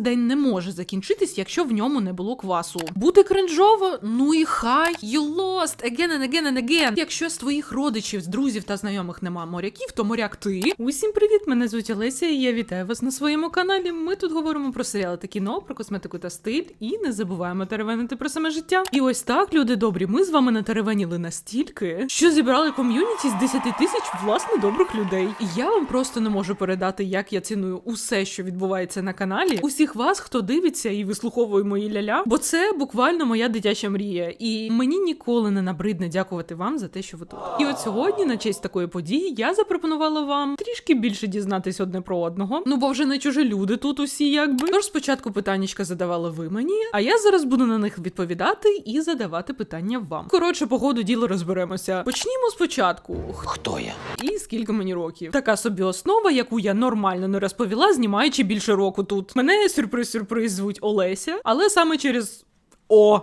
День не може закінчитись, якщо в ньому не було квасу. Бути кринжово, ну і хай you lost again and again and again. Якщо з твоїх родичів, з друзів та знайомих нема моряків, то моряк ти. Усім привіт! Мене звуть Олеся, і я вітаю вас на своєму каналі. Ми тут говоримо про серіали та кіно, про косметику та стиль, і не забуваємо теревенити про саме життя. І ось так, люди добрі, ми з вами натеревеніли настільки, що зібрали ком'юніті з 10 тисяч власне добрих людей. І я вам просто не можу передати, як я ціную усе, що відбувається на каналі. Усіх вас, хто дивиться і вислуховує мої ляля, бо це буквально моя дитяча мрія. І мені ніколи не набридне дякувати вам за те, що ви тут. І от сьогодні, на честь такої події, я запропонувала вам трішки більше дізнатись одне про одного. Ну бо вже не чужі люди тут усі, якби. Тож спочатку питаннячка задавали ви мені, а я зараз буду на них відповідати і задавати питання вам. Коротше, по ходу діло розберемося. Почнімо спочатку. Хто я? І скільки мені років? Така собі основа, яку я нормально не розповіла, знімаючи більше року тут. Мене сюрприз-сюрприз звуть Олеся, але саме через. О,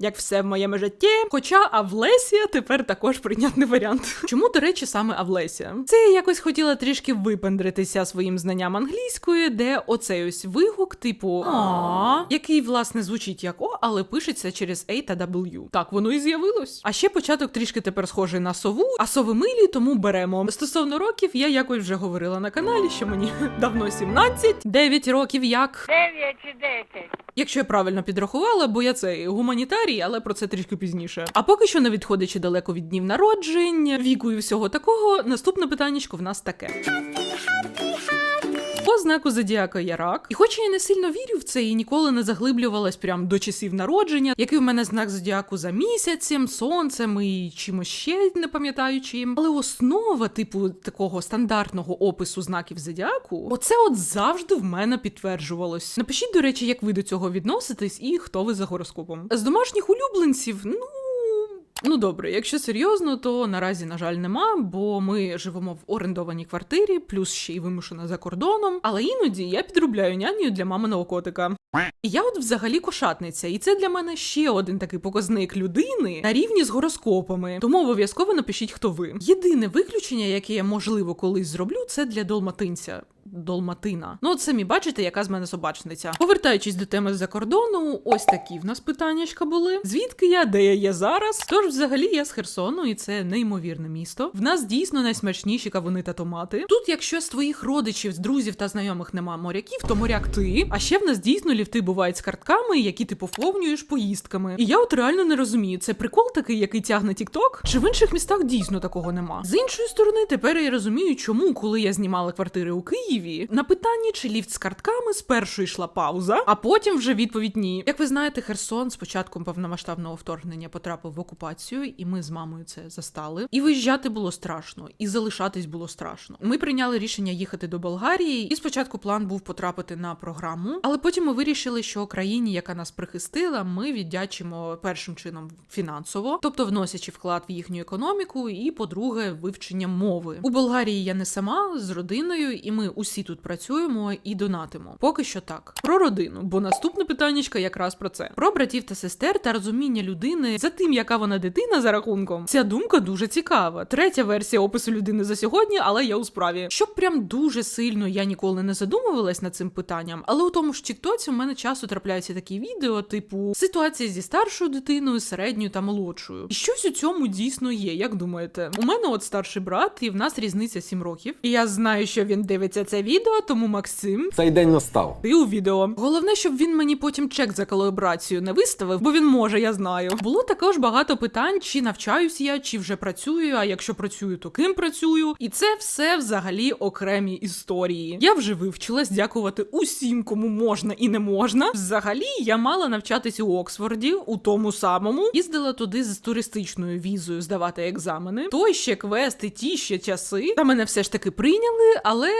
як все в моєму житті. Хоча Авлесія тепер також прийнятний варіант. Чому, до речі, саме Авлесія? Це я якось хотіла трішки випендритися своїм знанням англійської, де оцей ось вигук, типу а, який власне звучить як О, але пишеться через A та W. Так воно і з'явилось. А ще початок трішки тепер схожий на сову, а сови милі, тому беремо. Стосовно років, я якось вже говорила на каналі, що мені давно 17, 9 років як. 9 чи 10. Якщо я правильно підрахувала, бо я цей гуманітарій, але про це трішки пізніше. А поки що, не відходячи далеко від днів народжень, віку і всього такого, наступне питаннячко в нас таке. Знаку зодіака я рак, і хоч я не сильно вірю в це і ніколи не заглиблювалась прям до часів народження, який в мене знак зодіаку за місяцем, сонцем і чимось ще не пам'ятаю чим. Але основа, типу, такого стандартного опису знаків зодіаку, оце от завжди в мене підтверджувалось. Напишіть, до речі, як ви до цього відноситесь і хто ви за гороскопом. З домашніх улюбленців, ну. Ну добре, якщо серйозно, то наразі, на жаль, нема, бо ми живемо в орендованій квартирі, плюс ще й вимушена за кордоном. Але іноді я підробляю нянею для маминого котика. І я от взагалі кошатниця, і це для мене ще один такий показник людини на рівні з гороскопами. Тому обов'язково напишіть, хто ви. Єдине виключення, яке я можливо колись зроблю, це для долматинця. Долматина. Ну, от самі бачите, яка з мене собачниця. Повертаючись до теми з-за кордону, ось такі в нас питаннячка були. Звідки я, де я є зараз? Тож, взагалі, я з Херсону, і це неймовірне місто. В нас дійсно найсмачніші кавуни та томати. Тут, якщо з твоїх родичів, з друзів та знайомих нема моряків, то моряк ти. А ще в нас дійсно ліфти бувають з картками, які ти поповнюєш поїздками. І я от реально не розумію, це прикол такий, який тягне Тікток, чи в інших містах дійсно такого нема. З іншої сторони, тепер я розумію, чому, коли я знімала квартири у Києві, на питанні, чи ліфт з картками спершу йшла пауза, а потім вже відповідь ні. Як ви знаєте, Херсон з початком повномасштабного вторгнення потрапив в окупацію, і ми з мамою це застали. І виїжджати було страшно, і залишатись було страшно. Ми прийняли рішення їхати до Болгарії, і спочатку план був потрапити на програму, але потім ми вирішили, що країні, яка нас прихистила, ми віддячимо першим чином фінансово, тобто вносячи вклад в їхню економіку, і по-друге, вивчення мови. У Болгарії я не сама з родиною, і ми усі тут працюємо і донатимо. Поки що так. Про родину, бо наступне питаннячка якраз про це: про братів та сестер та розуміння людини за тим, яка вона дитина за рахунком. Ця думка дуже цікава. Третя версія опису людини за сьогодні, але я у справі. Щоб прям дуже сильно я ніколи не задумувалась над цим питанням, але у тому ж Тіктоці у мене часто трапляються такі відео, типу ситуація зі старшою дитиною, середньою та молодшою. І щось у цьому дійсно є. Як думаєте? У мене от старший брат, і в нас різниця 7 років. І я знаю, що він дивиться це відео, тому Максим. Цей день настав. Ти у відео. Головне, щоб він мені потім чек за колаборацію не виставив, бо він може, я знаю. Було також багато питань, чи навчаюсь я, чи вже працюю. А якщо працюю, то ким працюю. І це все взагалі окремі історії. Я вже вивчилась дякувати усім, кому можна і не можна. Взагалі, я мала навчатись у Оксфорді, у тому самому, їздила туди з туристичною візою здавати екзамени. Той ще квести, ті ще часи. Та мене все ж таки прийняли, але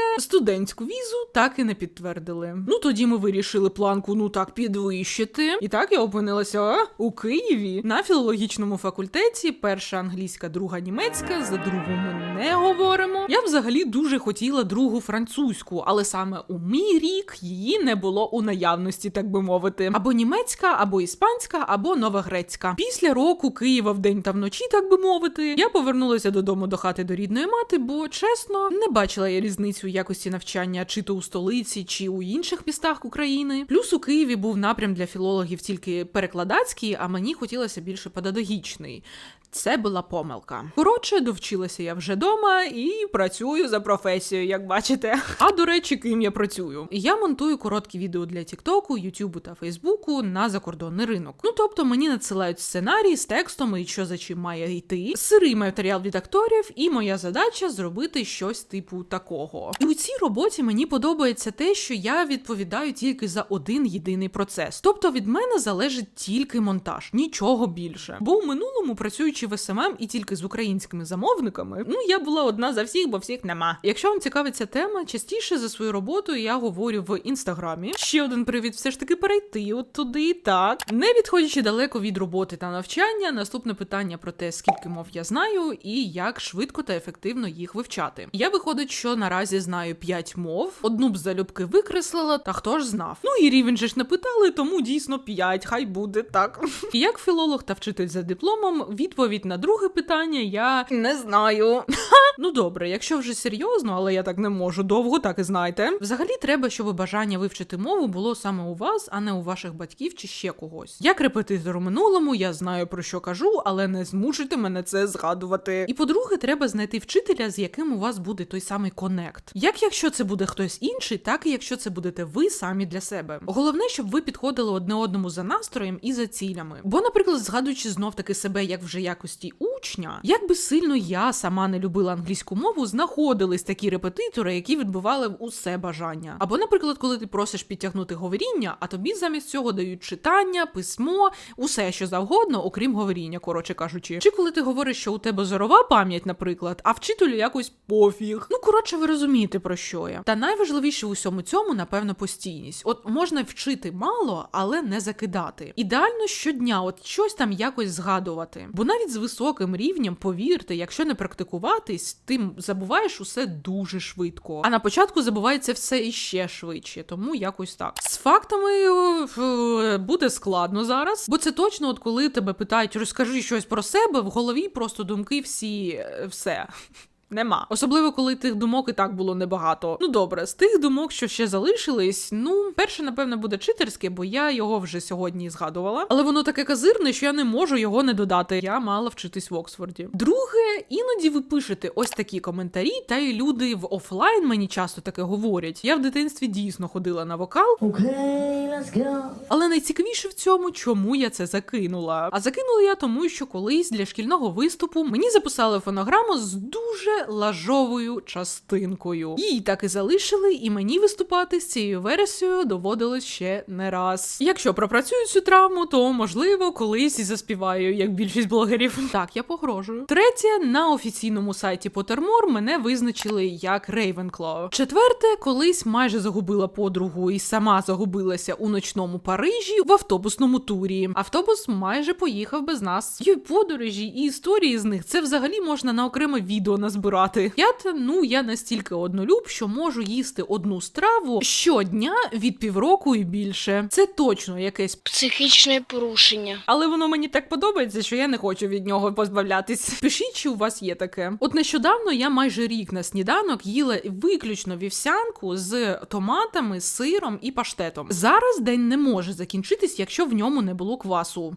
студентську візу так і не підтвердили. Ну тоді ми вирішили планку ну так підвищити. І так я опинилася у Києві на філологічному факультеті. Перша англійська, друга німецька. За другу ми не говоримо. Я взагалі дуже хотіла другу французьку, але саме у мій рік її не було у наявності, так би мовити. Або німецька, або іспанська, або новогрецька. Після року Києва вдень та вночі, так би мовити, я повернулася додому до хати до рідної мати, бо чесно не бачила я різницю якості навчання навчання чи то у столиці, чи у інших містах України. Плюс у Києві був напрям для філологів тільки перекладацький, а мені хотілося більше педагогічний. Це була помилка. Коротше, довчилася я вже дома і працюю за професією, як бачите. А до речі, ким я працюю? Я монтую короткі відео для Тіктоку, Ютубу та Фейсбуку на закордонний ринок. Ну тобто мені надсилають сценарій з текстом і що за чим має йти, сирий матеріал від акторів, і моя задача зробити щось типу такого. І у цій роботі мені подобається те, що я відповідаю тільки за один єдиний процес. Тобто від мене залежить тільки монтаж, нічого більше. Бо у минулому працюючи в СММ і тільки з українськими замовниками, ну я була одна за всіх, бо всіх нема. Якщо вам цікавить ця тема, частіше за свою роботу я говорю в інстаграмі. Ще один привід, все ж таки перейти от туди. Так не відходячи далеко від роботи та навчання. Наступне питання про те, скільки мов я знаю, і як швидко та ефективно їх вивчати. Я виходить, що наразі знаю 5 мов, одну б залюбки викреслила, та хто ж знав. Ну і рівень же ж не питали, тому дійсно 5, хай буде так. Як філолог та вчитель за дипломом, відповідь на друге питання я не знаю. Ну добре, якщо вже серйозно, але я так не можу довго, так і знайте. Взагалі треба, щоб бажання вивчити мову було саме у вас, а не у ваших батьків чи ще когось. Як репетитор у минулому, я знаю про що кажу, але не змушуйте мене це згадувати. І по-друге, треба знайти вчителя, з яким у вас буде той самий конект. Як якщо це буде хтось інший, так і якщо це будете ви самі для себе. Головне, щоб ви підходили одне одному за настроєм і за цілями. Бо, наприклад, згадуючи знов таки себе як вже якості учня, як би сильно я сама не любила англійську мову, знаходились такі репетитори, які відбували усе бажання. Або, наприклад, коли ти просиш підтягнути говоріння, а тобі замість цього дають читання, письмо, усе що завгодно, окрім говоріння, коротше кажучи. Чи коли ти говориш, що у тебе зорова пам'ять, наприклад, а вчителю якось пофіг. Ну коротше, ви розумієте про що я. Та найважливіше у всьому цьому, напевно, постійність. От можна вчити мало, але не закидати. Ідеально щодня, от щось там якось згадувати. Бо навіть з високим рівнем, повірте, якщо не практикуватись, ти забуваєш усе дуже швидко. А на початку забувається все іще швидше, тому якось так. З фактами е, буде складно зараз, бо це точно, от коли тебе питають, розкажи щось про себе, в голові просто думки всі е, все. Нема. Особливо, коли тих думок і так було небагато. Ну добре, з тих думок, що ще залишились, ну, перше, напевно, буде читерське, бо я його вже сьогодні згадувала. Але воно таке казирне, що я не можу його не додати. Я мала вчитись в Оксфорді. Друге, іноді ви пишете ось такі коментарі, та й люди в офлайн мені часто таке говорять. Я в дитинстві дійсно ходила на вокал, Okay. Але найцікавіше в цьому, чому я це закинула. А закинула я тому, що колись для шкільного виступу мені записали фонограму з дуже лажовою частинкою. Її так і залишили, і мені виступати з цією версією доводилось ще не раз. Якщо пропрацюю цю травму, то можливо колись і заспіваю, як більшість блогерів. Так, я погрожую. Третє, на офіційному сайті Pottermore мене визначили як Рейвенкло. Четверте, колись майже загубила подругу і сама загубилася у ночному Парижі в автобусному турі. Автобус майже поїхав без нас. Й подорожі і історії з них це взагалі можна на окреме відео назбирати. П'яте, ну я настільки однолюб, що можу їсти одну страву щодня від півроку і більше. Це точно якесь Психічне порушення. але воно мені так подобається, що я не хочу від нього позбавлятись. Пишіть, чи у вас є таке. От нещодавно я майже рік на сніданок їла виключно вівсянку з томатами, сиром і паштетом. Зараз день не може закінчитись, якщо в ньому не було квасу.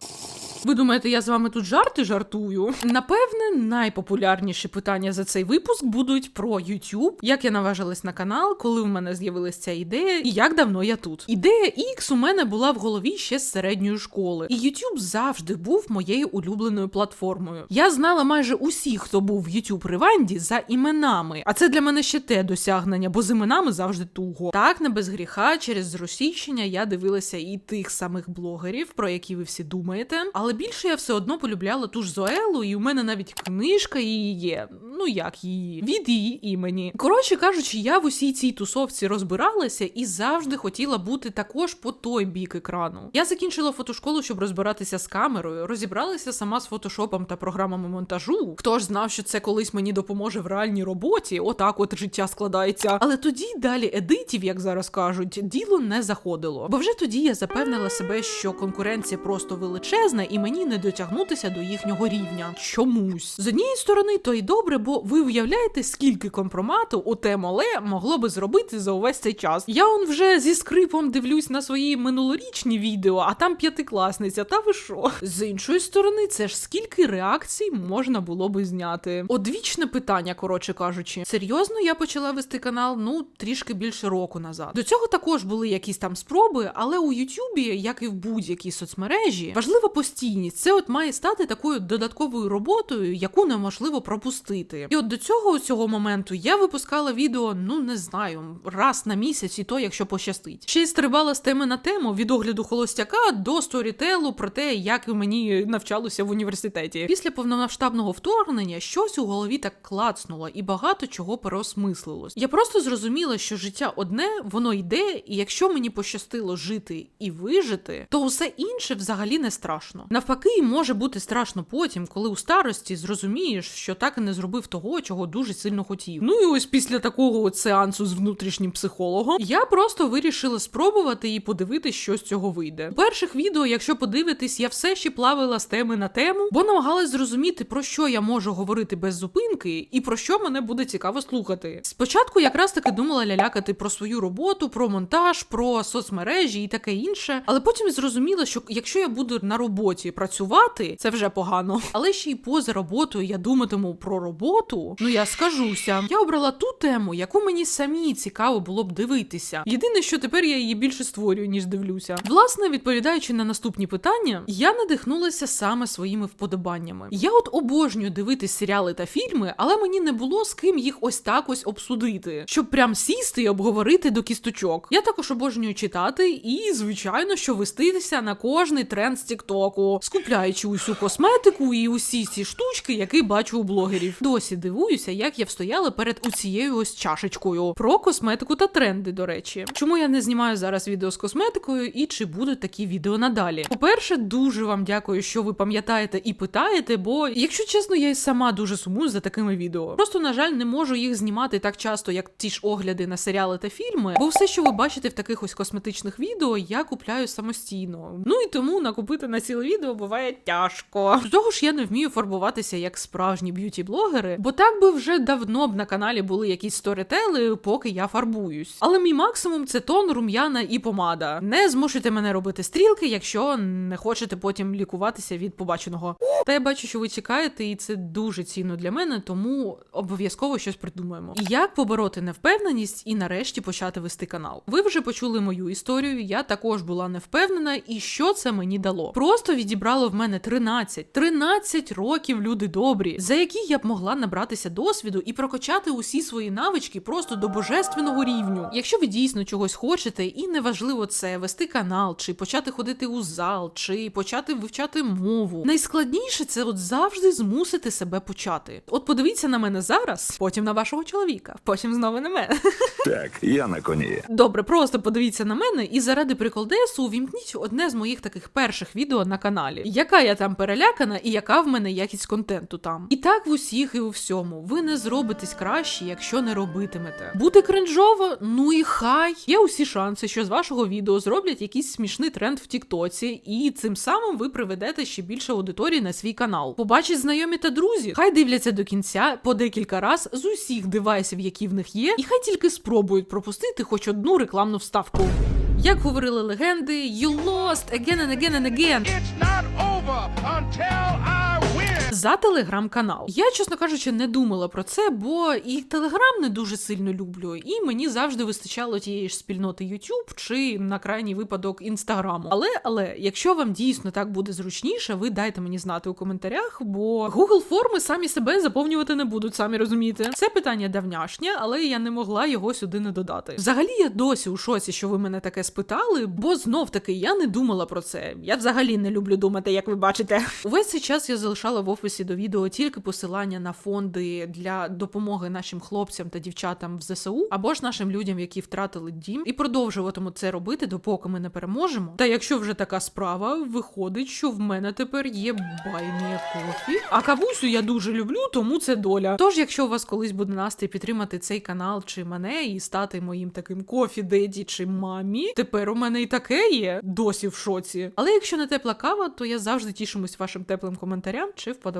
Ви думаєте, я з вами тут жарти жартую? Напевне, найпопулярніші питання за цей випуск будуть про YouTube, як я наважилась на канал, коли в мене з'явилася ця ідея, і як давно я тут. Ідея X у мене була в голові ще з середньої школи, і YouTube завжди був моєю улюбленою платформою. Я знала майже усіх, хто був в YouTube Реванді за іменами. А це для мене ще те досягнення, бо з іменами завжди туго. Так, не без гріха, через зросійщення я дивилася і тих самих блогерів, про які ви всі думаєте. Але більше я все одно полюбляла ту ж Зоелу, і у мене навіть книжка її є. Ну як її, від її імені. Коротше кажучи, я в усій цій тусовці розбиралася і завжди хотіла бути також по той бік екрану. Я закінчила фотошколу, щоб розбиратися з камерою, розібралася сама з фотошопом та програмами монтажу. Хто ж знав, що це колись мені допоможе в реальній роботі? Отак от життя складається. Але тоді далі едитів, як зараз кажуть, діло не заходило. Бо вже тоді я запевнила себе, що конкуренція просто величезна, і мені не дотягнутися до їхнього рівня. Чомусь з однієї сторони, то й добре, бо ви уявляєте, скільки компромату у те мале могло би зробити за увесь цей час. Я он вже зі скрипом дивлюсь на свої минулорічні відео, а там п'ятикласниця. Та ви що? З іншої сторони, це ж скільки реакцій можна було би зняти? Одвічне питання, коротше кажучи. Серйозно, я почала вести канал ну трішки більше року назад. До цього також були якісь там спроби, але у Ютубі, як і в будь-якій соцмережі, важлива постійність. Це от має стати такою додатковою роботою, яку неможливо пропустити. І от до цього цього моменту я випускала відео, ну не знаю, раз на місяць, і то, якщо пощастить. Ще й стрибала з теми на тему від огляду холостяка до сторітелу про те, як мені навчалося в університеті. Після повномасштабного вторгнення щось у голові так клацнуло, і багато чого переосмислилось. Я просто зрозуміла, що життя одне, воно йде, і якщо мені пощастило жити і вижити, то усе інше взагалі не страшно. Навпаки, може бути страшно потім, коли у старості зрозумієш, що так і не зробив того, чого дуже сильно хотів. Ну і ось після такого от сеансу з внутрішнім психологом я просто вирішила спробувати і подивитись, що з цього вийде. У перших відео, якщо подивитись, я все ще плавила з теми на тему, бо намагалась зрозуміти, про що я можу говорити без зупинки, і про що мене буде цікаво слухати. Спочатку якраз таки думала лялякати про свою роботу, про монтаж, про соцмережі і таке інше. Але потім зрозуміла, що якщо я буду на роботі працювати, це вже погано. Але ще й поза роботою я думатиму про роботу. Ну я скажуся, я обрала ту тему, яку мені самі цікаво було б дивитися. Єдине, що тепер я її більше створюю, ніж дивлюся. Власне, відповідаючи на наступні питання, я надихнулася саме своїми вподобаннями. Я от обожнюю дивитись серіали та фільми, але мені не було з ким їх ось так ось обсудити, щоб прям сісти і обговорити до кісточок. Я також обожнюю читати і, звичайно, що вестися на кожний тренд з Тіктоку, скупляючи усю косметику і усі ці штучки, які бачу у блогерів. Досі дивуюся, як я встояла перед уцією ось чашечкою про косметику та тренди. До речі, чому я не знімаю зараз відео з косметикою і чи будуть такі відео надалі? По-перше, дуже вам дякую, що ви пам'ятаєте і питаєте, бо, якщо чесно, я й сама дуже сумую за такими відео. Просто, на жаль, не можу їх знімати так часто, як ті ж огляди на серіали та фільми, бо все, що ви бачите в таких ось косметичних відео, я купляю самостійно. Ну і тому накупити на ціле відео буває тяжко. До того ж, я не вмію фарбуватися як справжні б'юті-блогери, бо так би вже давно б на каналі були якісь сторітели, поки я фарбуюсь. Але мій максимум це тон, рум'яна і помада. Не змушуйте мене робити стрілки, якщо не хочете потім лікуватися від побаченого. Та я бачу, що ви чекаєте, і це дуже цінно для мене, тому обов'язково щось придумаємо. І як побороти невпевненість і нарешті почати вести канал? Ви вже почули мою історію. Я також була невпевнена, і що це мені дало? Просто відібрало в мене 13, 13 років люди добрі, за які я б могла набратися досвіду і прокачати усі свої навички просто до божественного рівню. Якщо ви дійсно чогось хочете, і неважливо це вести канал, чи почати ходити у зал, чи почати вивчати мову. Найскладніше це от завжди змусити себе почати. От подивіться на мене зараз, потім на вашого чоловіка, потім знову на мене. Так, я на коні. Добре, просто подивіться на мене і заради приколдесу увімкніть одне з моїх таких перших відео на каналі. Яка я там перелякана і яка в мене якість контенту там. І так в усіх і у всьому. Ви не зробитесь краще, якщо не робитимете. Буде кринжово, ну і хай. Є усі шанси, що з вашого відео зроблять якийсь смішний тренд в Тіктоці, і цим самим ви приведете ще більше аудиторії на свій канал. Побачать знайомі та друзі. Хай дивляться до кінця по декілька раз з усіх девайсів, які в них є, і хай тільки спробують пропустити хоч одну рекламну вставку. Як говорили легенди, you lost again and again and again. It's not over until I win. За телеграм-канал. Я, чесно кажучи, не думала про це, бо і телеграм не дуже сильно люблю, і мені завжди вистачало тієї ж спільноти YouTube чи на крайній випадок інстаграму. Але але якщо вам дійсно так буде зручніше, ви дайте мені знати у коментарях, бо Google форми самі себе заповнювати не будуть, самі розумієте. Це питання давняшнє, але я не могла його сюди не додати. Взагалі, я досі у шоці, що ви мене таке спитали, бо знов таки я не думала про це. Я взагалі не люблю думати, як ви бачите. Увесь цей час я залишала в офисі описі до відео тільки посилання на фонди для допомоги нашим хлопцям та дівчатам в ЗСУ, або ж нашим людям, які втратили дім, і продовжуватиму це робити, допоки ми не переможемо. Та якщо вже така справа, виходить, що в мене тепер є баймія кофі. А кавусю я дуже люблю, тому це доля. Тож, якщо у вас колись буде настрій підтримати цей канал чи мене і стати моїм таким кофі деді чи мамі, тепер у мене і таке є досі в шоці. Але якщо не тепла кава, то я завжди тішимусь вашим теплим коментарям чи вподобайкам.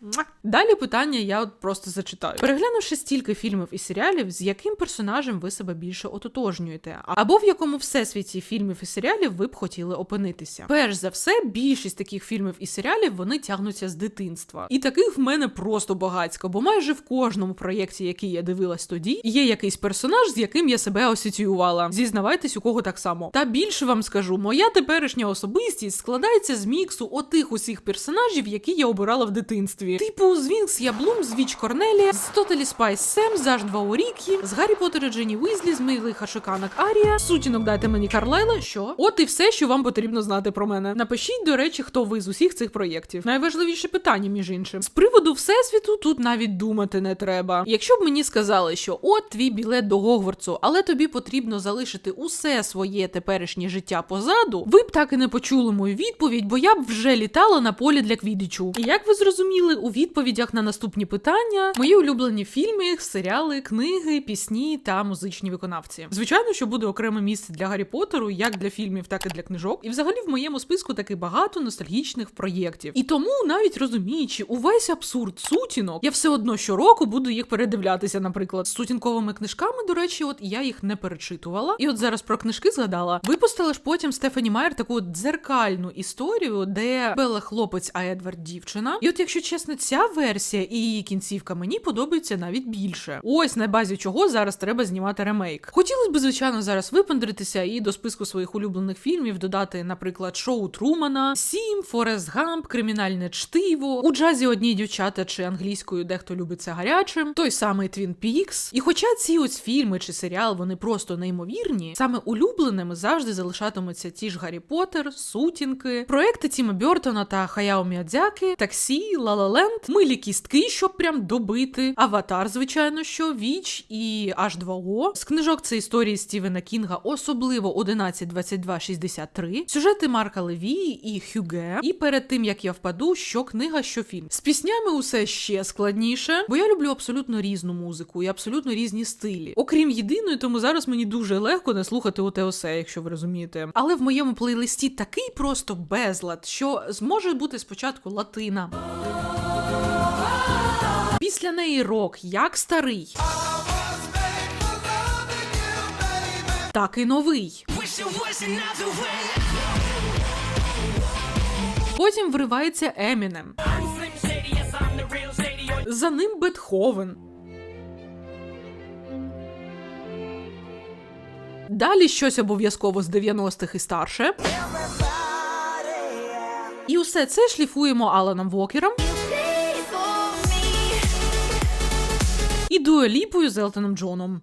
Муа! Далі питання я от просто зачитаю. Переглянувши стільки фільмів і серіалів, з яким персонажем ви себе більше ототожнюєте, або в якому всесвіті фільмів і серіалів ви б хотіли опинитися. Перш за все, більшість таких фільмів і серіалів вони тягнуться з дитинства. І таких в мене просто багацько, бо майже в кожному проєкті, який я дивилась тоді, є якийсь персонаж, з яким я себе асоціювала. Зізнавайтесь, у кого так само. Та більше вам скажу, моя теперішня особистість складається з міксу отих усіх персонажів, які я обирала в дитинстві. Типу, з Яблум, з Віч Корнелія, з Тоталі Спайс Сем, з аж 2 Орікі, з Гаррі Поттер і Дженні Уізлі, з Милиха Шиканок Арія, сутінок дайте мені Карлайла. Що? От і все, що вам потрібно знати про мене. Напишіть, до речі, хто ви з усіх цих проєктів. Найважливіше питання, між іншим. З приводу всесвіту тут навіть думати не треба. Якщо б мені сказали, що от твій білет до Гогвартсу, але тобі потрібно залишити усе своє теперішнє життя позаду, ви б так і не почули мою відповідь, бо я б вже літала на полі для квідічу. І як ви зрозуміли, у відповідях на наступні питання мої улюблені фільми, серіали, книги, пісні та музичні виконавці. Звичайно, що буде окреме місце для Гаррі Поттеру, як для фільмів, так і для книжок. І взагалі в моєму списку таки багато ностальгічних проєктів. І тому, навіть розуміючи увесь абсурд сутінок, я все одно щороку буду їх передивлятися, наприклад, з сутінковими книжками. До речі, от я їх не перечитувала. І от зараз про книжки згадала. Випустила ж потім Стефані Майер таку дзеркальну історію, де Белла хлопець, а Едвард дівчина. І от, якщо чесно, ця версія і її кінцівка мені подобається навіть більше. Ось на базі чого зараз треба знімати ремейк. Хотілося б, звичайно, зараз випендритися і до списку своїх улюблених фільмів додати, наприклад, шоу Трумана, Сім, Форест Гамп, Кримінальне чтиво, у джазі одні дівчата чи англійською дехто любиться гарячим, той самий Твін Пікс. І хоча ці ось фільми чи серіал вони просто неймовірні, саме улюбленими завжди залишатимуться ті ж Гаррі Поттер, Сутінки, проекти Тіма Бьортона та Хаяо Міядзяки, Таксі, Ла Ленд, милі кістки, щоб прям добити, Аватар, звичайно, що Віч і H2O. З книжок це історії Стівена Кінга, особливо 11, 22, 63, сюжети Марка Леві і Хюге. І перед тим як я впаду, що книга, що фільм. З піснями усе ще складніше, бо я люблю абсолютно різну музику і абсолютно різні стилі. Окрім єдиної, тому зараз мені дуже легко не слухати ОТОС, якщо ви розумієте. Але в моєму плейлисті такий просто безлад, що зможе бути спочатку латина. Після неї рок, як старий. Так і новий. Потім вривається Емінем. За ним Бетховен. Далі щось обов'язково з 90-х і старше. І усе це шліфуємо Аланом Вокером і дуеліпою з Елтоном Джоном.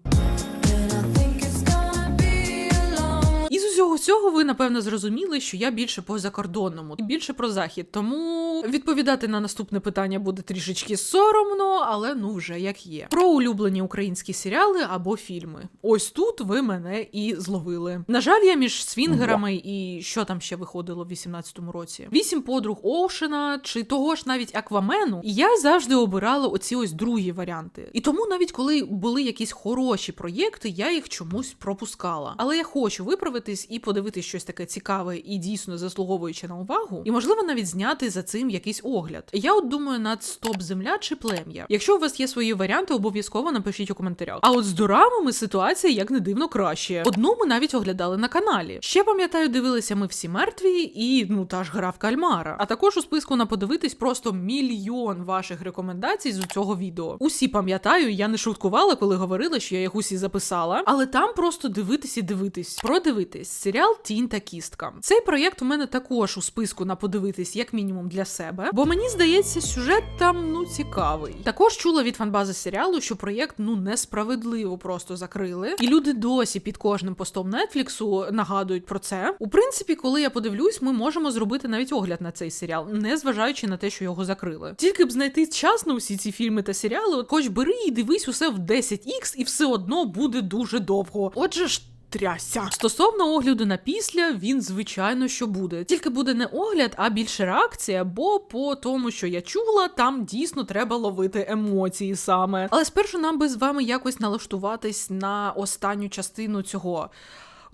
Із усього цього ви напевно зрозуміли, що я більше по закордонному і більше про захід. Тому відповідати на наступне питання буде трішечки соромно, але ну вже як є. Про улюблені українські серіали або фільми. Ось тут ви мене і зловили. На жаль, я між свінгерами і що там ще виходило в 18-му році. Вісім подруг Оушена чи того ж навіть Аквамену. І я завжди обирала оці ось другі варіанти. І тому навіть коли були якісь хороші проєкти, я їх чомусь пропускала. Але я хочу виправитись і подивитись щось таке цікаве і дійсно заслуговуюче на увагу, і можливо навіть зняти за цим якийсь огляд. Я от думаю над стоп земля чи плем'я. Якщо у вас є свої варіанти, обов'язково напишіть у коментарях. А от з дорамами ситуація як не дивно краще. Одну ми навіть оглядали на каналі. Ще пам'ятаю, дивилися ми всі мертві і ну та ж гра в кальмара. А також у списку на подивитись просто мільйон ваших рекомендацій з цього відео. Усі пам'ятаю, я не шуткувала, коли говорила, що я їх усі записала, але там просто дивитись і дивитись. Продивитись серіал Тінь та кістка. Цей проєкт у мене також у списку на подивитись, як мінімум для себе, бо мені здається, сюжет там ну цікавий. Також чула від фанбази серіалу, що проєкт ну несправедливо просто закрили, і люди досі під кожним постом Нетфліксу нагадують про це. У принципі, коли я подивлюсь, ми можемо зробити навіть огляд на цей серіал, не зважаючи на те, що його закрили. Тільки б знайти час на усі ці фільми та серіали, хоч бери і дивись усе в 10х, і все одно буде дуже довго. Отже ж. Трясся. Стосовно огляду на після, він звичайно що буде. Тільки буде не огляд, а більше реакція, бо по тому, що я чула, там дійсно треба ловити емоції саме. Але спершу нам би з вами якось налаштуватись на останню частину цього.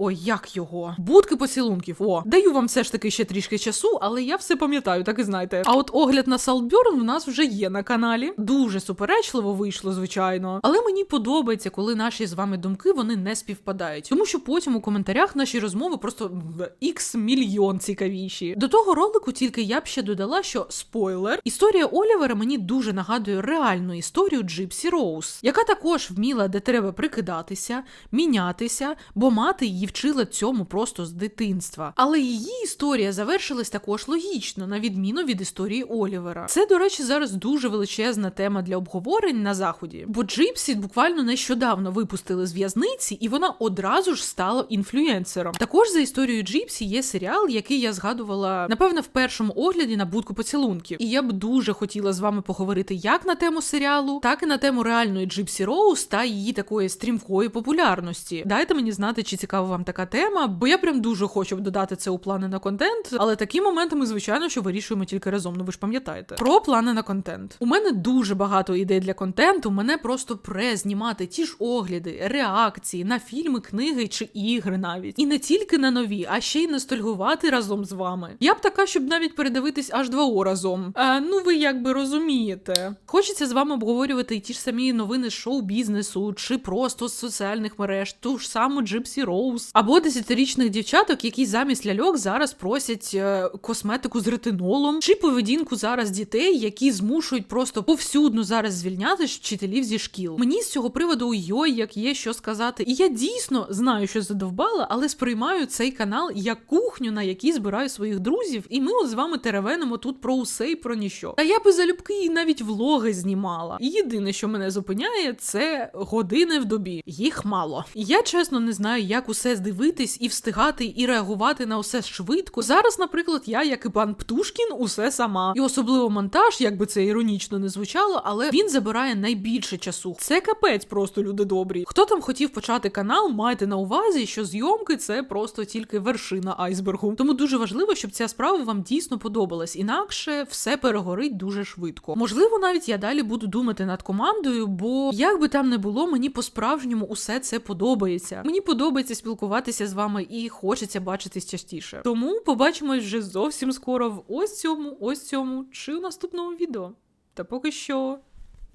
Ой, як його? Будки поцілунків. О, даю вам все ж таки ще трішки часу, але я все пам'ятаю, так і знаєте. А от огляд на Saltburn в нас вже є на каналі. Дуже суперечливо вийшло, звичайно. Але мені подобається, коли наші з вами думки вони не співпадають. Тому що потім у коментарях наші розмови просто ікс мільйон цікавіші. До того ролику тільки я б ще додала, що спойлер, історія Олівера мені дуже нагадує реальну історію Джипсі Роуз, яка також вміла, де треба прикидатися, мінятися, бо мати її вчила цьому просто з дитинства. Але її історія завершилась також логічно, на відміну від історії Олівера. Це, до речі, зараз дуже величезна тема для обговорень на заході, бо Джипсі буквально нещодавно випустили з в'язниці, і вона одразу ж стала інфлюенсером. Також за історією Джипсі є серіал, який я згадувала напевно в першому огляді на будку поцілунків. І я б дуже хотіла з вами поговорити як на тему серіалу, так і на тему реальної Джипсі Роуз та її такої стрімкої популярності. Дайте мені знати, чи цікава вам така тема, бо я прям дуже хочу додати це у плани на контент. Але такі моменти ми, звичайно, що вирішуємо тільки разом. Ну ви ж пам'ятаєте. Про плани на контент. У мене дуже багато ідей для контенту. Мене просто пре знімати ті ж огляди, реакції на фільми, книги чи ігри навіть. І не тільки на нові, а ще й ностальгувати разом з вами. Я б така, щоб навіть передивитись аж 2О разом. А, ну ви якби розумієте. Хочеться з вами обговорювати і ті ж самі новини шоу-бізнесу, чи просто з соціальних мереж, ту ж саму Джипсі Роуз, або десятирічних дівчаток, які замість ляльок зараз просять е, косметику з ретинолом, чи поведінку зараз дітей, які змушують просто повсюдно зараз звільняти вчителів зі шкіл. Мені з цього приводу йой, як є що сказати. І я дійсно знаю, що задовбала, але сприймаю цей канал як кухню, на якій збираю своїх друзів, і ми от з вами теревенимо тут про усе і про ніщо. Та я би залюбки і навіть влоги знімала. І єдине, що мене зупиняє, це години в добі. Їх мало. Я чесно не знаю, як усе здивитись і встигати і реагувати на усе швидко. Зараз, наприклад, я, як і пан Птушкін, усе сама. І особливо монтаж, як би це іронічно не звучало, але він забирає найбільше часу. Це капець, просто люди добрі. Хто там хотів почати канал, майте на увазі, що зйомки це просто тільки вершина айсбергу. Тому дуже важливо, щоб ця справа вам дійсно подобалась, інакше все перегорить дуже швидко. Можливо, навіть я далі буду думати над командою, бо як би там не було, мені по-справжньому усе це подобається. Мені подобається спілкуватися з вами і хочеться бачитись частіше. Тому побачимось вже зовсім скоро в ось цьому, ось цьому чи у наступному відео. Та поки що,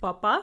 па-па!